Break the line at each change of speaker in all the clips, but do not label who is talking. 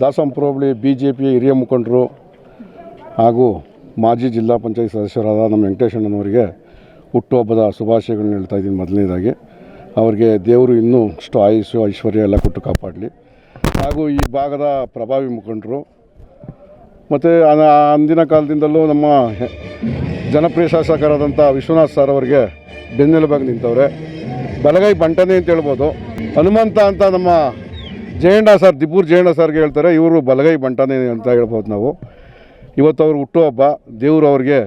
Dasampura B J ಪಿಯ ಹಿರಿಯ ಮುಖಂಡರು ಹಾಗೂ ಮಾಜಿ ಜಿಲ್ಲಾ ಪಂಚಾಯತ್ ಸದಸ್ಯರಾದ ನಮ್ಮ ವೆಂಕಟೇಶಣ್ಣನವರಿಗೆ ಹುಟ್ಟುಹಬ್ಬದ ಶುಭಾಶಯಗಳನ್ನ ಹೇಳ್ತಾ ಇದ್ದೀನಿ ಮೊದಲನೇದಾಗಿ. ಅವರಿಗೆ ದೇವರು ಇನ್ನೂ ಅಷ್ಟು ಆಯುಷು ಐಶ್ವರ್ಯ ಎಲ್ಲ ಕೊಟ್ಟು ಕಾಪಾಡಲಿ. ಹಾಗೂ ಈ ಭಾಗದ ಪ್ರಭಾವಿ ಮುಖಂಡರು ಮತ್ತು ಅಂದಿನ ಕಾಲದಿಂದಲೂ ನಮ್ಮ ಜನಪ್ರಿಯ ಶಾಸಕರಾದಂಥ ವಿಶ್ವನಾಥ್ ಸರ್ ಅವರಿಗೆ ಬೆನ್ನೆಲುಬಾಗಿ ನಿಂತವ್ರೆ. ಬಲಗೈ ಬಂಟನೆ ಅಂತ ಹೇಳ್ಬೋದು. ಹನುಮಂತ ಅಂತ ನಮ್ಮ ಜಯಣ್ಣ ಸರ್ ದಿಬ್ಬೂರ್ ಜಯಣ್ಣ ಸರ್ಗೆ ಹೇಳ್ತಾರೆ ಇವರು ಬಲಗೈ ಬಂಟನೆ ಅಂತ ಹೇಳ್ಬೋದು ನಾವು. ಇವತ್ತು ಅವರು ಹುಟ್ಟುಹಬ್ಬ ದೇವರು ಅವ್ರಿಗೆ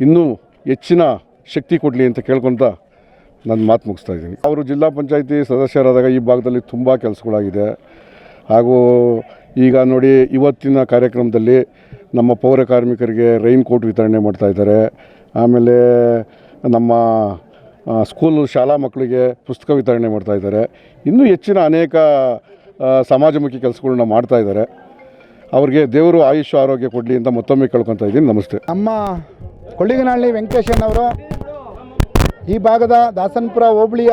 ಇನ್ನೂ ಹೆಚ್ಚಿನ ಶಕ್ತಿ ಕೊಡಲಿ ಅಂತ ಕೇಳ್ಕೊತ ನನ್ನ ಮಾತು ಮುಗಿಸ್ತಾ ಇದ್ದೀನಿ. ಅವರು ಜಿಲ್ಲಾ ಪಂಚಾಯತಿ ಸದಸ್ಯರಾದಾಗ ಈ ಭಾಗದಲ್ಲಿ ತುಂಬ ಕೆಲಸಗಳಾಗಿದೆ. ಹಾಗೂ ಈಗ ನೋಡಿ ಇವತ್ತಿನ ಕಾರ್ಯಕ್ರಮದಲ್ಲಿ ನಮ್ಮ ಪೌರ ಕಾರ್ಮಿಕರಿಗೆ ರೈನ್ ಕೋಟ್ ವಿತರಣೆ ಮಾಡ್ತಾಯಿದ್ದಾರೆ ಆಮೇಲೆ ನಮ್ಮ ಸ್ಕೂಲು ಶಾಲಾ ಮಕ್ಕಳಿಗೆ ಪುಸ್ತಕ ವಿತರಣೆ ಮಾಡ್ತಾಯಿದ್ದಾರೆ ಇನ್ನೂ ಹೆಚ್ಚಿನ ಅನೇಕ ಸಮಾಜಮುಖಿ ಕೆಲಸಗಳನ್ನ ಮಾಡ್ತಾ ಇದ್ದಾರೆ. ಅವ್ರಿಗೆ ದೇವರು ಆಯುಷ್ ಆರೋಗ್ಯ ಕೊಡಲಿ ಅಂತ ಮತ್ತೊಮ್ಮೆ ಕೇಳ್ಕೊತಾ ಇದ್ದೀನಿ. ನಮಸ್ತೆ.
ನಮ್ಮ ಕೊಳ್ಳಿಗನಹಳ್ಳಿ ವೆಂಕಟೇಶಣ್ಣವರು ಈ ಭಾಗದ ದಾಸನ್ಪುರ ಹೋಬಳಿಯ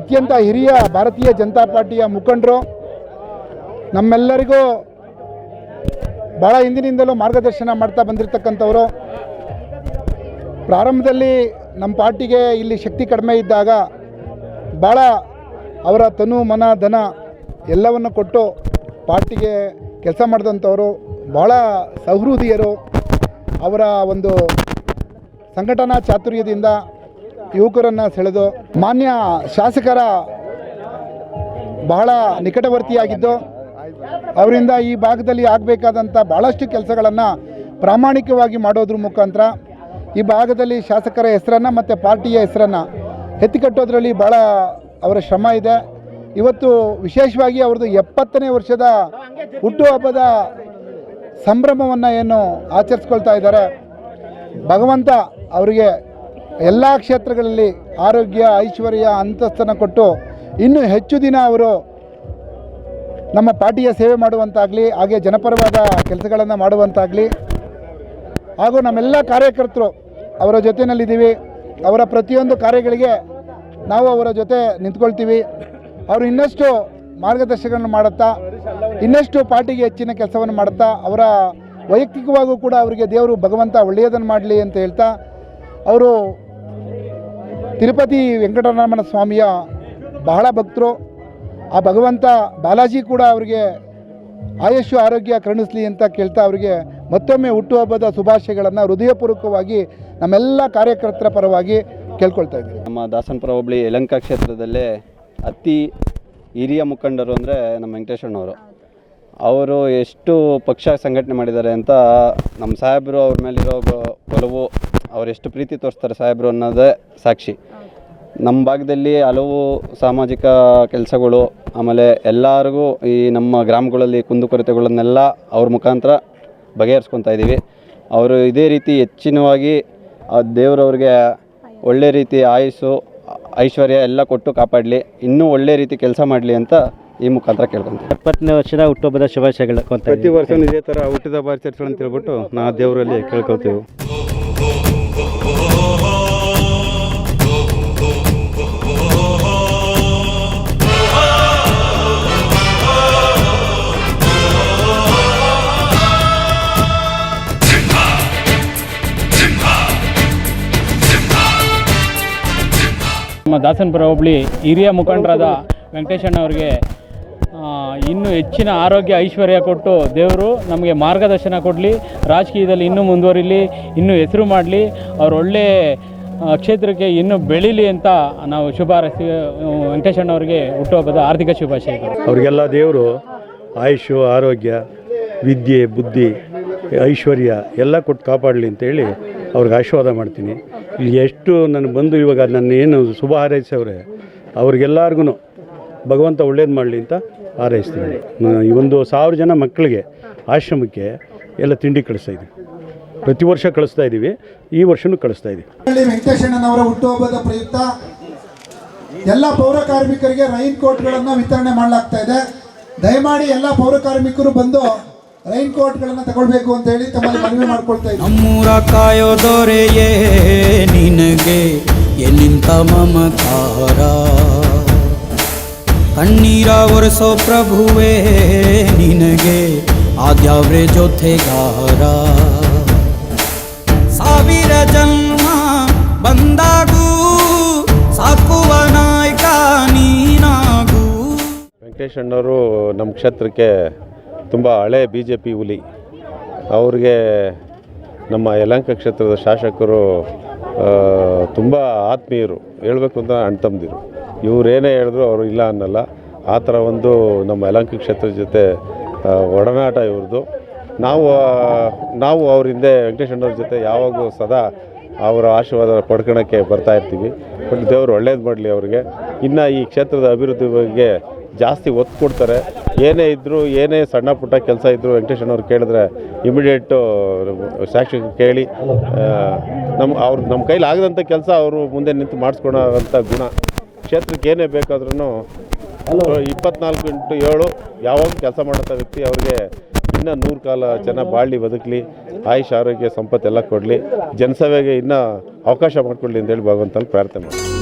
ಅತ್ಯಂತ ಹಿರಿಯ ಭಾರತೀಯ ಜನತಾ ಪಾರ್ಟಿಯ ಮುಖಂಡರು, ನಮ್ಮೆಲ್ಲರಿಗೂ ಭಾಳ ಹಿಂದಿನಿಂದಲೂ ಮಾರ್ಗದರ್ಶನ ಮಾಡ್ತಾ ಬಂದಿರತಕ್ಕಂಥವರು. ಪ್ರಾರಂಭದಲ್ಲಿ ನಮ್ಮ ಪಾರ್ಟಿಗೆ ಇಲ್ಲಿ ಶಕ್ತಿ ಕಡಿಮೆ ಇದ್ದಾಗ ಭಾಳ ಅವರ ತನು ಮನ ಧನ ಎಲ್ಲವನ್ನು ಕೊಟ್ಟು ಪಾರ್ಟಿಗೆ ಕೆಲಸ ಮಾಡಿದಂಥವರು, ಭಾಳ ಸಹೃದಯರು, ಅವರ ಒಂದು ಸಂಘಟನಾ ಚಾತುರ್ಯದಿಂದ ಯುವಕರನ್ನು ಸೆಳೆದು ಮಾನ್ಯ ಶಾಸಕರ ಬಹಳ ನಿಕಟವರ್ತಿಯಾಗಿದ್ದು, ಅವರಿಂದ ಈ ಭಾಗದಲ್ಲಿ ಆಗಬೇಕಾದಂಥ ಭಾಳಷ್ಟು ಕೆಲಸಗಳನ್ನು ಪ್ರಾಮಾಣಿಕವಾಗಿ ಮಾಡೋದ್ರ ಮುಖಾಂತರ ಈ ಭಾಗದಲ್ಲಿ ಶಾಸಕರ ಹೆಸರನ್ನು ಮತ್ತು ಪಾರ್ಟಿಯ ಹೆಸರನ್ನು ಎತ್ತಿಕಟ್ಟೋದ್ರಲ್ಲಿ ಭಾಳ ಅವರ ಶ್ರಮ ಇದೆ. ಇವತ್ತು ವಿಶೇಷವಾಗಿ ಅವ್ರದ್ದು ಎಪ್ಪತ್ತನೇ ವರ್ಷದ ಹುಟ್ಟುಹಬ್ಬದ ಸಂಭ್ರಮವನ್ನು ಏನು ಆಚರಿಸ್ಕೊಳ್ತಾ ಇದ್ದಾರೆ. ಭಗವಂತ ಅವರಿಗೆ ಎಲ್ಲ ಕ್ಷೇತ್ರಗಳಲ್ಲಿ ಆರೋಗ್ಯ, ಐಶ್ವರ್ಯ ಅಂತಸ್ತನ್ನು ಕೊಟ್ಟು ಇನ್ನೂ ಹೆಚ್ಚು ದಿನ ಅವರು ನಮ್ಮ ಪಾರ್ಟಿಯ ಸೇವೆ ಮಾಡುವಂತಾಗಲಿ, ಹಾಗೆ ಜನಪರವಾದ ಕೆಲಸಗಳನ್ನು ಮಾಡುವಂತಾಗಲಿ, ಹಾಗೂ ನಮ್ಮೆಲ್ಲ ಕಾರ್ಯಕರ್ತರು ಅವರ ಜೊತೆಯಲ್ಲಿದ್ದೀವಿ ಅವರ ಪ್ರತಿಯೊಂದು ಕಾರ್ಯಗಳಿಗೆ ನಾವು ಅವರ ಜೊತೆ ನಿಂತ್ಕೊಳ್ತೀವಿ. ಅವರು ಇನ್ನಷ್ಟು ಮಾರ್ಗದರ್ಶನಗಳನ್ನು ಮಾಡುತ್ತಾ, ಇನ್ನಷ್ಟು ಪಾರ್ಟಿಗೆ ಹೆಚ್ಚಿನ ಕೆಲಸವನ್ನು ಮಾಡುತ್ತಾ, ಅವರ ವೈಯಕ್ತಿಕವಾಗೂ ಕೂಡ ಅವರಿಗೆ ದೇವರು ಭಗವಂತ ಒಳ್ಳೆಯದನ್ನು ಮಾಡಲಿ ಅಂತ ಹೇಳ್ತಾ, ಅವರು ತಿರುಪತಿ ವೆಂಕಟರಮಣ ಸ್ವಾಮಿಯ ಬಹಳ ಭಕ್ತರು. ಆ ಭಗವಂತ ಬಾಲಾಜಿ ಕೂಡ ಅವರಿಗೆ ಆಯುಷು ಆರೋಗ್ಯ ಕರುಣಿಸಲಿ ಅಂತ ಕೇಳ್ತಾ ಅವರಿಗೆ ಮತ್ತೊಮ್ಮೆ ಹುಟ್ಟುಹಬ್ಬದ ಶುಭಾಶಯಗಳನ್ನು ಹೃದಯಪೂರ್ವಕವಾಗಿ ನಮ್ಮೆಲ್ಲ ಕಾರ್ಯಕರ್ತರ ಪರವಾಗಿ ಕೇಳ್ಕೊಳ್ತಾ ಇದ್ದೀವಿ.
ನಮ್ಮ ದಾಸನಪುರ ಹೋಬಳಿ ಯಲಂಕ ಕ್ಷೇತ್ರದಲ್ಲೇ ಅತಿ ಹಿರಿಯ ಮುಖಂಡರು ಅಂದರೆ ನಮ್ಮ ವೆಂಕಟೇಶಣ್ಣವರು. ಅವರು ಎಷ್ಟು ಪಕ್ಷ ಸಂಘಟನೆ ಮಾಡಿದ್ದಾರೆ ಅಂತ ನಮ್ಮ ಸಾಹೇಬರು ಅವ್ರ ಮೇಲಿರೋ ಒಲವು ಎಷ್ಟು ಪ್ರೀತಿ ತೋರಿಸ್ತಾರೆ ಸಾಹೇಬರು ಅನ್ನೋದೇ ಸಾಕ್ಷಿ. ನಮ್ಮ ಭಾಗದಲ್ಲಿ ಹಲವು ಸಾಮಾಜಿಕ ಕೆಲಸಗಳು, ಆಮೇಲೆ ಎಲ್ಲರಿಗೂ ಈ ನಮ್ಮ ಗ್ರಾಮಗಳಲ್ಲಿ ಕುಂದುಕೊರತೆಗಳನ್ನೆಲ್ಲ ಅವ್ರ ಮುಖಾಂತರ ಬಗೆಹರಿಸ್ಕೊತಾ ಇದ್ದೀವಿ. ಅವರು ಇದೇ ರೀತಿ ಹೆಚ್ಚಿನವಾಗಿ ದೇವರವ್ರಿಗೆ ಒಳ್ಳೆ ರೀತಿ ಆಯುಸ್ಸು ಐಶ್ವರ್ಯ ಎಲ್ಲ ಕೊಟ್ಟು ಕಾಪಾಡಲಿ ಇನ್ನೂ ಒಳ್ಳೆ ರೀತಿ ಕೆಲಸ ಮಾಡಲಿ ಅಂತ ಈ ಮುಖಾಂತರ ಕೇಳ್ಕೊಂತೀವಿ.
ಇಪ್ಪತ್ತನೇ ವರ್ಷದ ಹುಟ್ಟುಹಬ್ಬದ ಶುಭಾಶಯಗಳು
ಪ್ರತಿ ವರ್ಷ ಇದೇ ಥರ ಹುಟ್ಟಿದ ಬಾರಿ ಚರ್ಚೆ ಅಂತ ಹೇಳ್ಬಿಟ್ಟು ನಾ ದೇವರಲ್ಲಿ ಕೇಳ್ಕೊಳ್ತೀವಿ.
ನಮ್ಮ ದಾಸನಪುರ ಹೋಬಳಿ ಹಿರಿಯ ಮುಖಂಡರಾದ ವೆಂಕಟೇಶಣ್ಣ ಅವರಿಗೆ ಇನ್ನೂ ಹೆಚ್ಚಿನ ಆರೋಗ್ಯ ಐಶ್ವರ್ಯ ಕೊಟ್ಟು ದೇವರು ನಮಗೆ ಮಾರ್ಗದರ್ಶನ ಕೊಡಲಿ, ರಾಜಕೀಯದಲ್ಲಿ ಇನ್ನೂ ಮುಂದುವರಿಲಿ, ಇನ್ನೂ ಹೆಸರು ಮಾಡಲಿ, ಅವ್ರು ಒಳ್ಳೆ ಕ್ಷೇತ್ರಕ್ಕೆ ಇನ್ನೂ ಬೆಳೀಲಿ ಅಂತ ನಾವು ಶುಭ ವೆಂಕಟೇಶಣ್ಣ ಅವರಿಗೆ ಹುಟ್ಟುಹಬ್ಬದ ಆರ್ಥಿಕ ಶುಭಾಶಯಗಳು.
ಅವರಿಗೆಲ್ಲ ದೇವರು ಆಯುಷು ಆರೋಗ್ಯ, ವಿದ್ಯೆ, ಬುದ್ಧಿ, ಐಶ್ವರ್ಯ ಎಲ್ಲ ಕೊಟ್ಟು ಕಾಪಾಡಲಿ ಅಂತೇಳಿ ಅವ್ರಿಗೆ ಆಶೀರ್ವಾದ ಮಾಡ್ತೀನಿ. ಇಲ್ಲಿ ಎಷ್ಟು ನನಗೆ ಬಂದು ಇವಾಗ ನನ್ನ ಏನು ಶುಭ ಹಾರೈಸವ್ರೆ ಅವ್ರಿಗೆಲ್ಲರಿಗೂ ಭಗವಂತ ಒಳ್ಳೇದು ಮಾಡಲಿ ಅಂತ ಹಾರೈಸ್ತೀನಿ. ಈ ಒಂದು ಸಾವಿರ ಜನ ಮಕ್ಕಳಿಗೆ ಆಶ್ರಮಕ್ಕೆ ಎಲ್ಲ ತಿಂಡಿ ಕಳಿಸ್ತಾ ಇದ್ದೀವಿ ಪ್ರತಿ ವರ್ಷ ಕಳಿಸ್ತಾ ಇದ್ದೀವಿ ಈ ವರ್ಷನೂ ಕಳಿಸ್ತಾ ಇದ್ದೀವಿ
ವೆಂಕಟೇಶಣ್ಣನವರ ಹುಟ್ಟುಹಬ್ಬದ ಪ್ರಯುಕ್ತ ಎಲ್ಲ ಪೌರ ಕಾರ್ಮಿಕರಿಗೆ ರೈನ್ ಕೋಟ್ಗಳನ್ನು ವಿತರಣೆ ಮಾಡಲಾಗ್ತಾ ಇದೆ. ದಯಮಾಡಿ ಎಲ್ಲ ಪೌರ ಕಾರ್ಮಿಕರು ಬಂದು ರೈನ್ ಕೋಟ್ಗಳನ್ನು ತಗೊಳ್ಬೇಕು ಅಂತ ಹೇಳಿ ತಮ್ಮಲ್ಲಿ ಮನವಿ ಮಾಡ್ಕೊಳ್ತಾ ಇದ್ದೀನಿ
ನಮ್ಮೂರ ಕಾಯೋ ದೊರೆಯೇ ನಿನಗೆ ಎನ್ನಿಂತ ಮಮಕಾರ ಕಣ್ಣೀರ ಒರೆಸೋ ಪ್ರಭುವೇ ನಿನಗೆ ಆದ್ಯಾವ್ರೆ ಜೊತೆಗಾರ? ಸಾವಿರ ಜನ್ಮ ಬಂದಾಗೂ ಸಾಕುವ ನಾಯಕ ನೀನಾಗೂ.
ವೆಂಕಟೇಶ್ ಅಣ್ಣವರು ನಮ್ಮ ಕ್ಷೇತ್ರಕ್ಕೆ ತುಂಬ ಹಳೆ ಬಿ ಜೆ ಪಿ ಹುಲಿ. ಅವ್ರಿಗೆ ನಮ್ಮ ಯಲಂಕ ಕ್ಷೇತ್ರದ ಶಾಸಕರು ತುಂಬ ಆತ್ಮೀಯರು. ಹೇಳಬೇಕು ಅಂತ ಅಣ್ತಂದಿರು ಇವರೇನೇ ಹೇಳಿದ್ರು ಅವರು ಇಲ್ಲ ಅನ್ನಲ್ಲ. ಆ ಥರ ಒಂದು ನಮ್ಮ ಯಲಂಕ ಕ್ಷೇತ್ರದ ಜೊತೆ ಒಡನಾಟ ಇವ್ರದ್ದು. ನಾವು ನಾವು ಅವ್ರ ಹಿಂದೆ ವೆಂಕಟೇಶ್ ಅಣ್ಣವ್ರ ಜೊತೆ ಯಾವಾಗಲೂ ಸದಾ ಅವರ ಆಶೀರ್ವಾದ ಪಡ್ಕೊಳಕ್ಕೆ ಬರ್ತಾ ಇರ್ತೀವಿ. ಬಟ್ ದೇವರು ಒಳ್ಳೇದು ಮಾಡಲಿ ಅವ್ರಿಗೆ. ಇನ್ನು ಈ ಕ್ಷೇತ್ರದ ಅಭಿವೃದ್ಧಿ ಬಗ್ಗೆ ಜಾಸ್ತಿ ಒತ್ತು ಕೊಡ್ತಾರೆ. ಏನೇ ಇದ್ದರೂ ಏನೇ ಸಣ್ಣ ಪುಟ್ಟ ಕೆಲಸ ಇದ್ದರೂ ವೆಂಕಟೇಶ್ ಅವ್ರು ಕೇಳಿದ್ರೆ ಇಮಿಡಿಯೇಟು ಸಾಕ್ಷಿ ಕೇಳಿ ನಮ್ಮ ಅವ್ರು ನಮ್ಮ ಕೈಲಿ ಆಗದಂಥ ಕೆಲಸ ಅವರು ಮುಂದೆ ನಿಂತು ಮಾಡಿಸ್ಕೊಳೋಂಥ ಗುಣ. ಕ್ಷೇತ್ರಕ್ಕೆ ಏನೇ ಬೇಕಾದ್ರೂ ಇಪ್ಪತ್ನಾಲ್ಕು ಇಂಟು ಏಳು ಯಾವಾಗ ಕೆಲಸ ಮಾಡೋಂಥ ವ್ಯಕ್ತಿ ಅವ್ರಿಗೆ ಇನ್ನೂ ನೂರು ಕಾಲ ಜನ ಬಾಳಿ ಬದುಕಲಿ, ಆಯುಷ್, ಆರೋಗ್ಯ ಸಂಪತ್ತೆಲ್ಲ ಕೊಡಲಿ. ಜನಸೇವೆಗೆ ಇನ್ನೂ ಅವಕಾಶ ಮಾಡಿಕೊಡ್ಲಿ ಅಂತೇಳಿ ಭಗವಂತಲ್ಲಿ ಪ್ರಾರ್ಥನೆ ಮಾಡಿ